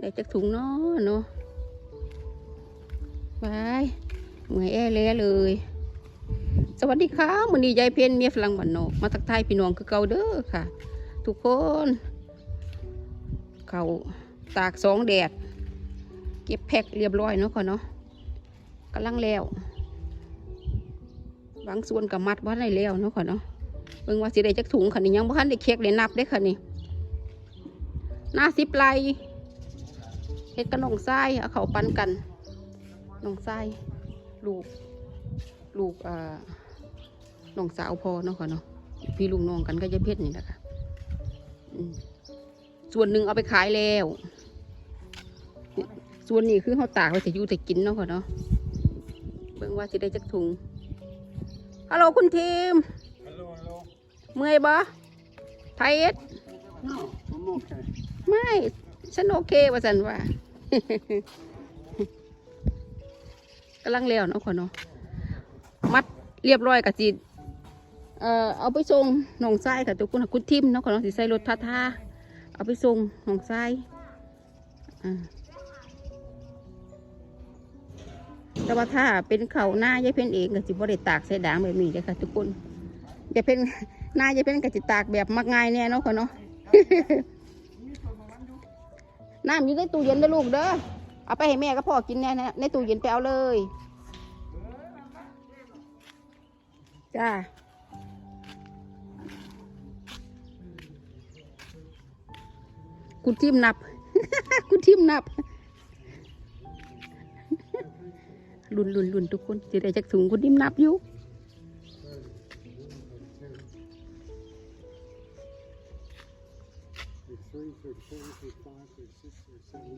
ได้จักถุงเนาะเนาะไปเหมื่อยแอแลเลย สวัสดีค่ะมือนี้ยายเพนเมียฝรั่งบ้านนอกมาทักทายพี่น้องคือเก่าเด้อค่ะ ทุกคน เขาตากสองแดด เก็บแพ็คเรียบร้อยเนาะค่ะเนาะกำลังแล้วบางส่วนกับมัดว่าได้แล้วเนาะค่ะเนาะเบิ่งว่าสิได้จักถุงค่ะนี่ยังบ่ทันได้เค้กได้นับได้ค่ะนี่หน้าสิบไลเฮ็ดกับน้องทรายเอาเขาปันกันน้องทรายลูก ลูกอ่าน้องสาวพอเนาะค่ะเนาะพี่ลุงน้องกันก็จะเพชรนี่แหละค่ะอืมส่วนหนึ่งเอาไปขายแล้ว ส่วนนี้คือเขาตากไว้แต่อยู่แต่กินเนาะค่ะเนาะเบิ่งว่าสิได้จักถุงฮัลโหลคุณทีม Hello, hello. เมื่อยบ่ไทยเอส No, I'm okay. ไม่ ฉันโอเคว่าสันว่า กำลังแล้วเนาะค่ะเนาะมัดเรียบร้อยกับจีเอ่อเอาไปส่งหนองทรายค่ะทุกคนค่ะคุณทิมเนาะค่ะเนาะสิใส่รถท่าท่าเอาไปส่งหนองทรายอ่าแต่ว่าถ้าเป็นเขาหน้ายายเพ่นเองก็สิบ่ได้ตากใส่ด่างแบบนี้เลยค่ะทุกคนยายเพ่นหน้ายายเพ่นก็สิตากแบบมักง่ายแน่เนาะค่ะเนาะ น้ำอยู่ในตู้เย็นนะลูกเด้อ เอาไปให้แม่กับพ่อกินแน่นะในตู้เย็นไปเอาเลย จ้าคุณทิมนับคุณทิมนับลุนลุนลุนทุกคนจะได้จากถุงคุณทิมนับอยู่ Thirty-three, thirty-four, thirty-five, thirty-six, thirty-seven,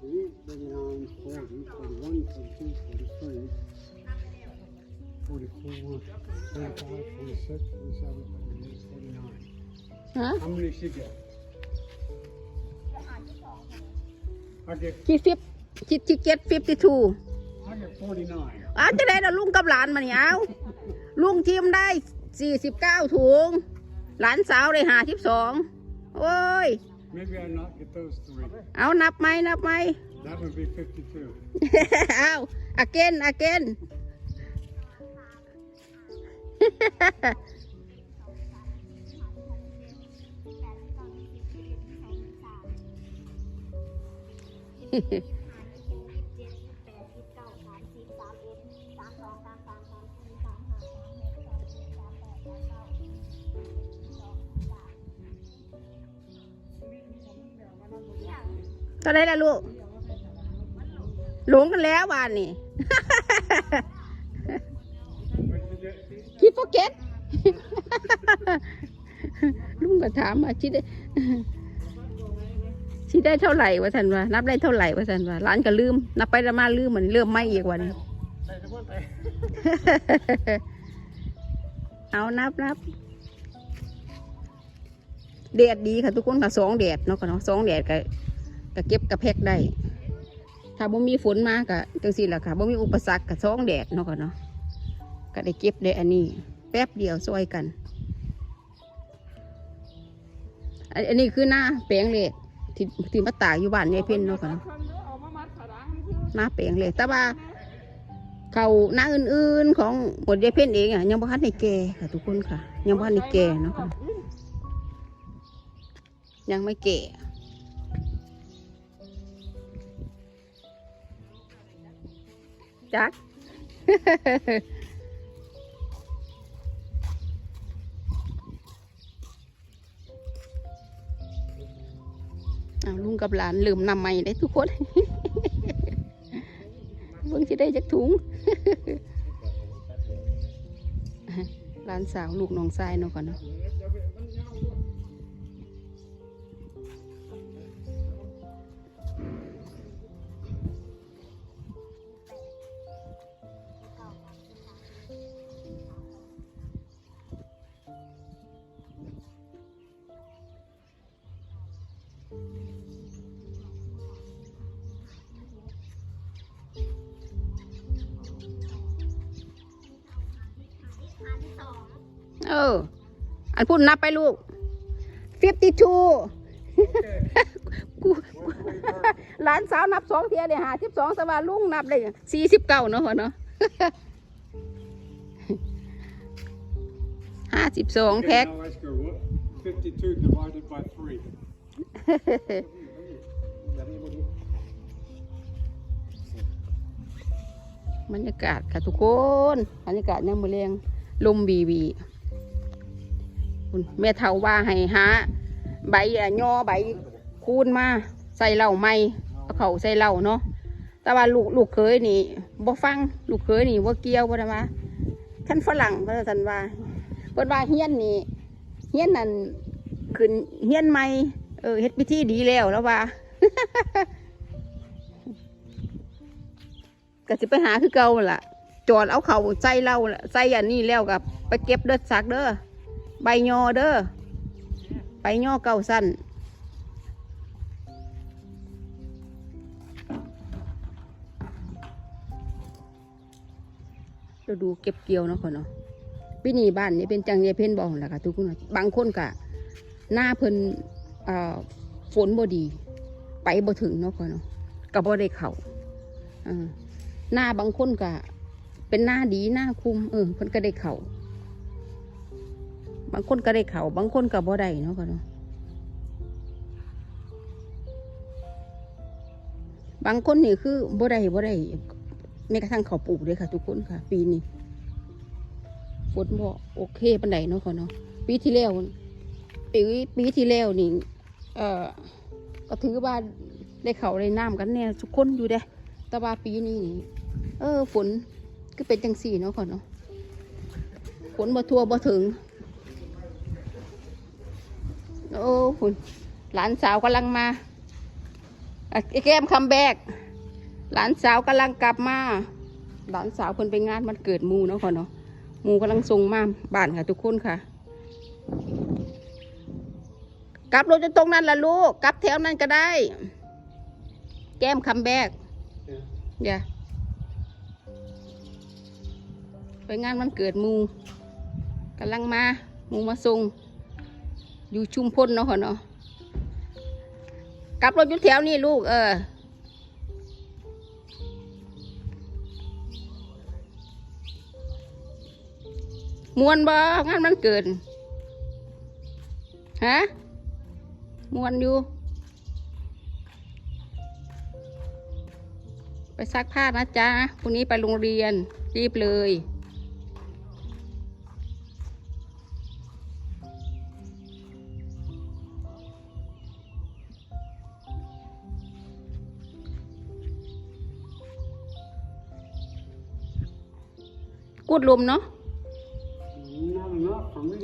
thirty-eight, thirty-nine, forty, forty-one, forty-two, forty-three, forty-four, forty-five, forty-six, forty-seven, forty-eight, forty-nine. ฮะ How many she get? I get, ที่ฟิบที่ที่เก็ตฟิฟตี้ทู I get forty-nine. อ้าวจะได้เราลุงกับหลานมาเนี่ยเอาลุงทีมได้สี่สิบเก้าถุง หลานสาวได้ห้าสิบสอง โอ้ย Maybe I not get those three. เอานับไหมนับไหม That would be fifty-two. เอาอาเกนอาเกน ก็ได้ละลูกหลงกันแล้ววานนี่คิดโฟเก็ตลุงก็ถามว่าชิได้ชิได้เท่าไหร่วะสันว่านับได้เท่าไหร่วะสันว่าร้านก็ลืม นับไปนับมาลืมเหมือนเริ่มไม่อีกวันนี้เอานับนับแดดดีค่ะทุกคนค่ะสองแดดเนาะค่ะเนาะสองแดดก็ ก็เก็บกระแพกได้ ถ้าบ่มีฝนมากก็จังสี่แหละค่ะบ่มีอุปสรรคกับสองแดดเนาะค่ะเนาะก็ได้เก็บได้อันนี้ แป๊บเดียวซอยกัน อันนี้คือหน้าแปลงเหล็กที่ที่มาตากอยู่บ้านยายเพ่นเนาะค่ะเนาะหน้าแปลงเหล็กแต่ว่าเขาหน้าอื่นๆของบทยายเพ่นเองอะยังบ่ทันในแก่ค่ะ ทุกคนค่ะ ยังบ่ทันในแก่เนาะค่ะยังไม่แก่ จัก เอาลุงกับหลานลืมนำใหม่ได้ทุกคนเบิ่งจะได้จักถุงหลานสาวลูกน้องชายเนาะก่อนเนาะ อันพูดนับไปลูก52กูหลานสาวนับสองเทียได้หาสิบสองสว่าลุงนับได้สี่สิบเก้าเนาะพ่อเนาะห้าสิบสอง Okay, แพ็ค now ask her what 52 divided by 3. บรรยากาศค่ะทุกคน บรรยากาศเนี่ยมือเรียงลมบีบี คุณแม่เฒ่าว่าให้หาใบอะย่อใบคูนมาใส่เหล้าไม่เอาเขาใส่เหล้าเนาะแต่ว่าลูกลูกเคยนี่บ่ฟังลูกเคยนี่บ่เกี่ยวบ่ได้ว่าท่านฝรั่งเพิ่นท่านว่าเพิ่นว่าเฮียนนี่เฮียนนั่นขึ้นเฮียนใหม่เออเฮ็ดพิธีดีแล้วแล้วว่าก็สิไปหาคือเก่าล่ะ จอดเอาเขาใส่เหล้าใส่อันนี้แล้วกับไปเก็บเด้อสักเด้อ ใบยอเด้อใบยอเก่าสั้นเราดูเก็บเกี่ยวเนาะคนเนาะปีนี้บ้านนี้เป็นจังเยเพ่นบอกแหละค่ะทุกคนบางคนกะหน้าเพิ่นฝนบ่ดี ไปบ่ถึงเนาะคนเนาะก็บ่ได้เขา่าหน้าบางคนก็เป็นหน้าดีหน้าคุมเออเพิ่นก็ได้เข่า บางคนก็ได้เขาบางคนก็บ่ได้เนาะก็เนาะบางคนนี่คือบ่ได้บ่ได้แม้กระทั่งเขาปลูกเลยค่ะ ทุกคนค่ะ ปีนี้ฝนบ่โอเคปานใดเนาะก็เนาะปีที่แล้วปีปีที่แล้วนี่เอ่อก็ถือว่าได้เขาได้น้ำกันเนี่ยทุกคนอยู่เด้แต่ว่าปีนี้นี่เออฝนก็เป็นจังสี่เนาะก่อนเนาะฝนบ่ทั่วบ่ถึง โอ้ฝนหลานสาวกำลังมาอะไอ้แก้มคัมแบกหลานสาวกำลังกลับมา หลานสาวเพิ่นไปงานมันเกิดหมูเนาะก่อนเนาะหมูกำลังส่งมาบ้านค่ะ ทุกคนค่ะ กลับรถจะตรงนั้นละลูก กลับแถวนั้นก็ได้ แก้มคัมแบกเดี๋ยวไปงานวันเกิดหมูกำลังมาหมูมาส่ง อยู่ชุมพลเนาะเหรอเนาะกลับรถอยู่แถวนี้ลูกเออมวนบ่งานมันเกิดฮะมวนอยู่ ไปซักผ้านะจ๊ะพรุ่งนี้ไปโรงเรียนรีบเลย กูดลมเนาะ Not enough for me.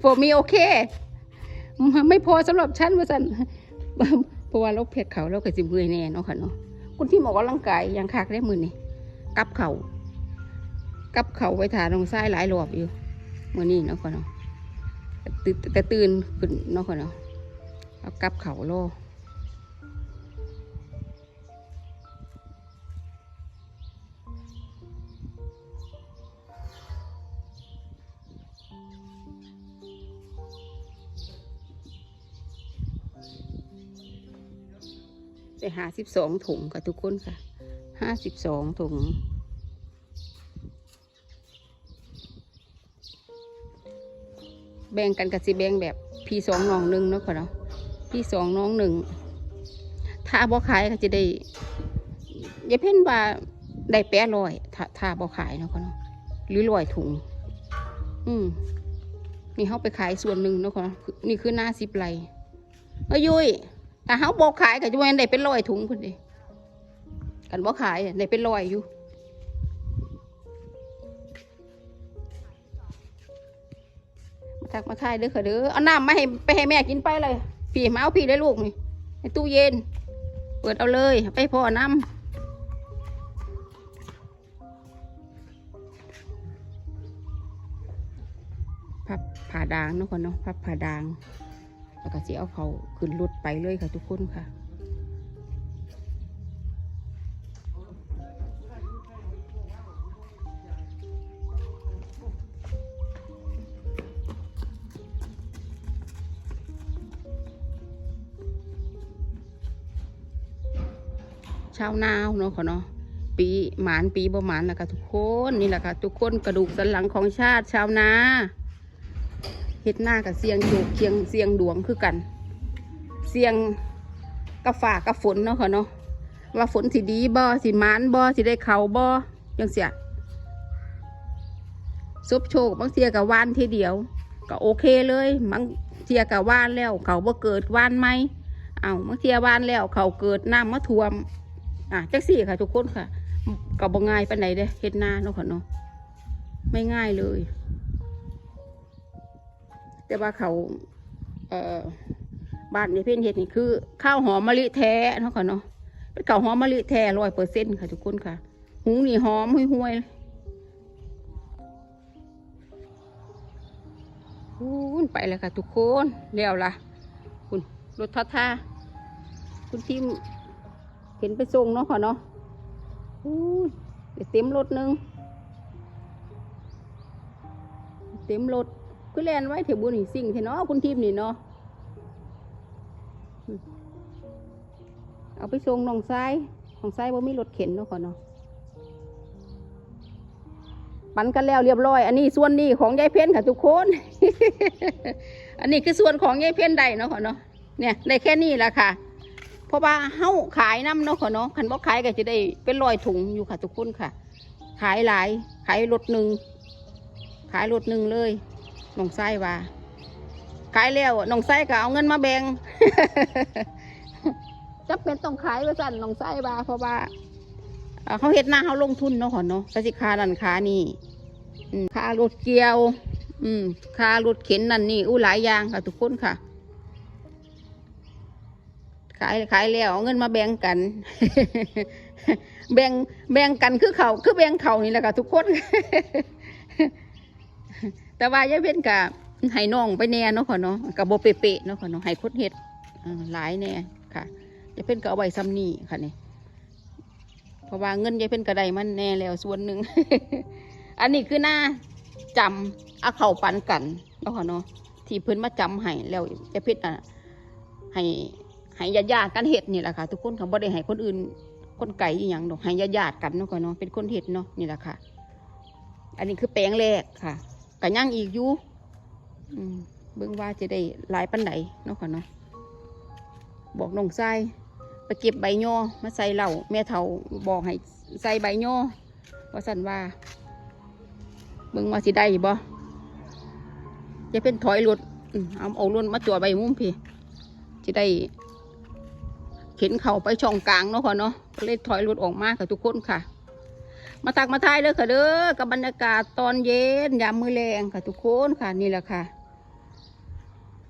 โฟมีโอเค ไม่พอสำหรับฉันว่าสันเพราะว่าเราเพชรเขาเราก็สิเมื่อยแน่เนาะค่ะเนาะคุณที่หมอกกำลังกายยังคักได้มือนี่กับเขากับเขาไปถ่าลงซ้ายหลายรอบอยู่มือนี่เนาะค่ะเนาะตื่นแต่ตื่นขึ้นเนาะค่ะเนาะเอากับเขาโล หาสิบสองถุงกับทุกคนค่ะห้าสิบสองถุงแบ่งกันกับสิแบ่งแบบพี่สองน้องหนึ่งเนาะค่ะเนาะพี่สองน้องหนึ่งถ้าบ่ขายก็จะได้อย่าเพ่นว่าได้แปดร้อยถ้าถ้าบ่ขายเนาะค่ะเนาะหรือร้อยถุง อืมนี่เขาไปขายส่วนหนึ่งเนาะค่ะเนาะนี่คือหน้าสิบไรเอ้ยยุย ถ้าเขาบ่ขายก็จะแม่นได้เป็นร้อยถุงพุ่นเดิกันบ่ขายได้เป็นร้อยอยู่มาทักมาทายเด้อค่ะเด้อเอาน้ำมาให้ไปให้แม่กินไปเลย พี่มาเอาพี่ได้ลูกนี่ในตู้เย็น เปิดเอาเลย ไปพ่อน้ำพับผ่าดางเนาะคนเนาะพับผ่าดาง แล้วก็สิเอาเขาขึ้นรถไปเลยค่ะทุกคนค่ะชาวนาเนาะค่ะเนาะปีหมานปีบ่หมานแล้วค่ะทุกคนนี่แหละค่ะทุกคนกระดูกสันหลังของชาติชาวนา เฮ็ดหน้ากับเสียงโจกเคียงเสียงดวงคือกัน เสียงกระฝากระฝนเนาะค่ะเนาะว่าฝนสิดีบ่สิมานบ่สิได้เขาบ่จังเสียซุบโชคบางเทียกับวานทีเดียว ก็โอเคเลยบางเทียกับวานแล้ว เขาบ่เกิดวานไหมเอาบางเทียวานแล้ว เขาเกิดน้ำมาท่วม อะจังสี่ค่ะทุกคนค่ะก็บ่ง่ายปานไหนเด้เฮ็ดหน้าเนาะค่ะเนาะไม่ง่ายเลย แต่ว่าเขาเอ่อบ้านในเพ่นเฮ็ดนี่คือ ข้าวหอมมะลิแท้เนาะค่ะเนาะเป็นข้าวหอมมะลิแท้ร้อยเปอร์เซ็นต์ค่ะทุกคนค่ะหุงนี่หอมห่วยๆคุณไปแล้วค่ะทุกคนเลี้ยวล่ะ คุณรถทัท่าคุณทีมเห็นไปส่งเนาะค่ะเนาะอู้ยเต็มรถนึง เต็มรถ คือแลนไว้เถวบุญสิ่งเถอเนาะคุณทีมนี่เนาะเอาไปส่งน้องซ้ายของซ้ายว่ามีรถเข็นเนาะค่ะเนาะปันกันแล้วเรียบร้อย อันนี้ส่วนนี้ของยายเพ้นค่ะทุกคน อันนี้คือส่วนของยายเพ้นได้เนาะค่ะเนาะเนี่ยได้แค่นี้แหละค่ะ เพราะว่าเฮาขายน้ำเนาะค่ะเนาะคันบ่ขายก็จะได้เป็นรอยถุงอยู่ค่ะทุกคนค่ะ ขายหลาย ขายรถหนึ่งขายรถหนึ่งเลย น้องไส้ว่าขายแล้วน้องไส้ก็เอาเงินมาแบ่งจำเป็นต้องขายไว้สั่นน้องไส้ว่าเพราะว่าเขาเฮ็ดหน้าเขาลงทุนเนาะขอนเนาะกสิคานันคานี่ค่ารถเกี่ยว อืมค่ารถเข็นนั่นนี่อู้หลายอย่างค่ะ ทุกคนค่ะ ขายขายแล้วเอาเงินมาแบ่งกัน แบ่งแบ่งกันคือเขาคือแบ่งเขานี่แหละค่ะทุกคน แต่ว่ายายเพ็ญกะให้น้องไปแน่เนาะค่ะเนาะกับโบเปะเนาะค่ะเนาะให้คนเฮ็ดหลายแน่ค่ะยายเพ็ญก็เอาไว้ซ้ำนี่ค่ะนี่เพราะว่าเงินยายเพ็ญก็ได้มันแน่แล้วส่วนหนึ่งอันนี้คือหน้าจำเอาเข่าปันกันเนาะค่ะเนาะที่เพิ่นมาจำให้แล้วยายเพ็ญอะให้ให้ญาติญาติกันเฮ็ดนี่แหละค่ะ ทุกคนเขาบ่ได้ให้คนอื่นคนไก่อหย่างดอกให้ญาติญาติกันเนาะค่ะเนาะเป็นคนเฮ็ดเนาะนี่แหละค่ะ อันนี้คือแปลงแรกค่ะ กะย่างอีกอยู่เบิ่งว่าจะได้หลายปันไหนเนาะค่ะเนาะบอกน้องชายไปเก็บใบย่อมาใส่เหล้าแม่เฒ่าบอกให้ใส่ใบย่อว่าสันว่าเบิ่งว่าสิได้บ่จะเป็นถอยรถอืมเอาเอารถมาจอดใบมุมพี่จะได้เข็นเข่าไปช่องกลางเนาะค่ะเนาะก็เลยถอยรถออกมาค่ะทุกคนค่ะ มาตักมาทายเลยค่ะเด้อกับบรรยากาศตอนเย็นยามมือแรงค่ะทุกคนค่ะนี่แหละค่ะ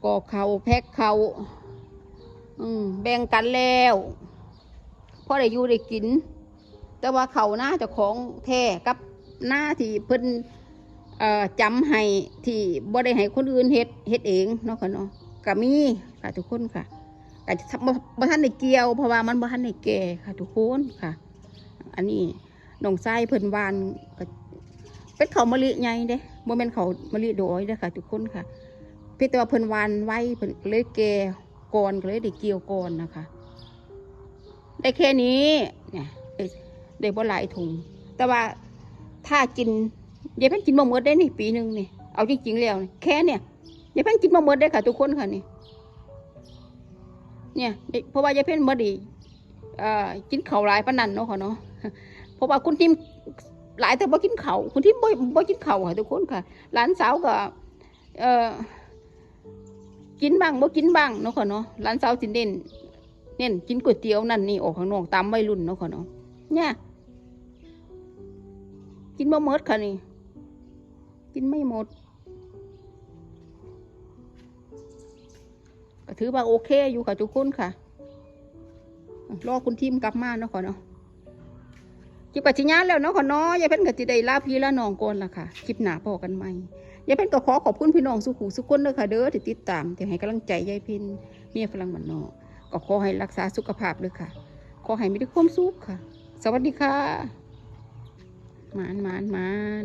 กอกเขาแพ็กเขาอืมแบ่งกันแล้วพอได้อยู่ได้กิน แต่ว่าเขาหน้าจะของแท้กับหน้าที่เพิ่นเอ่อจำให้ที่บ่ได้ให้คนอื่นเฮ็ดเฮ็ดเองเนาะค่ะเนาะก็มีค่ะทุกคนค่ะอาจจะบ่บ่ทันได้เกี่ยวเพราะว่ามันบ่ทันได้แก่ค่ะทุกคนค่ะ อันนี้ น้องไส้เพิ่นวานก็เป็นเขามะลิใหญ่เด้บ่แม่นข้ามะลิโดยเด้ค่ะ ทุกคนค่ะเพียงแต่ว่าเพิ่นวานไว้เพิ่นเลยแก่ก่อนก็เลยได้เกี่ยวก่อนนะคะ ได้แค่นี้เนี่ยได้บ่หลายถุง แต่ว่าถ้ากินยายเพิ่นกินบ่หมดได้นี่ปีหนึ่งนี่เอาจริงๆแล้วแค่เนี่ยยายเพิ่นกินบ่หมดได้ค่ะ ทุกคนค่ะนี่เนี่ยเพราะว่ายายเพิ่นบ่ดีอ่อกินเขาหลายปานนั้นเนาะค่ะเนาะ เพราะว่าคุณทิมหลายแต่บ่กินเข้าคุณทิมบ่บ่กินเข้าค่ะทุกคนค่ะ หลานสาวก็ เอ่อกินบ้างบ่กินบ้างเนาะค่ะเนาะหลานสาวสิเน้นเน้นกินก๋วยเตี๋ยวนั่นนี่ออกข้างนอกตามวัยรุ่นเนาะค่ะเนาะเนี่ยกินบ่หมดค่ะนี่ กินไม่หมดก็ถือว่าโอเคอยู่ค่ะทุกคนค่ะ รอคุณทีมกลับมาเนาะค่ะเนาะ คลิปกับชิญานแล้วเนาะค่ะเนาะยายเพ็นกับจิได้ลาพี่ละน้องก่อนล่ะค่ะ คลิปหนาพอกันใหม่ยายเพ็นก็ขอขอบคุณพี่น้องสุขุสุขคนเด้อค่ะเด้อที่ติดตามที่ให้กำลังใจยายเพ็นเมียฝรั่งมันนอกก็ขอให้รักษาสุขภาพเลยค่ะ ขอให้มีแต่ความสุขค่ะ สวัสดีค่ะ มานมานมาน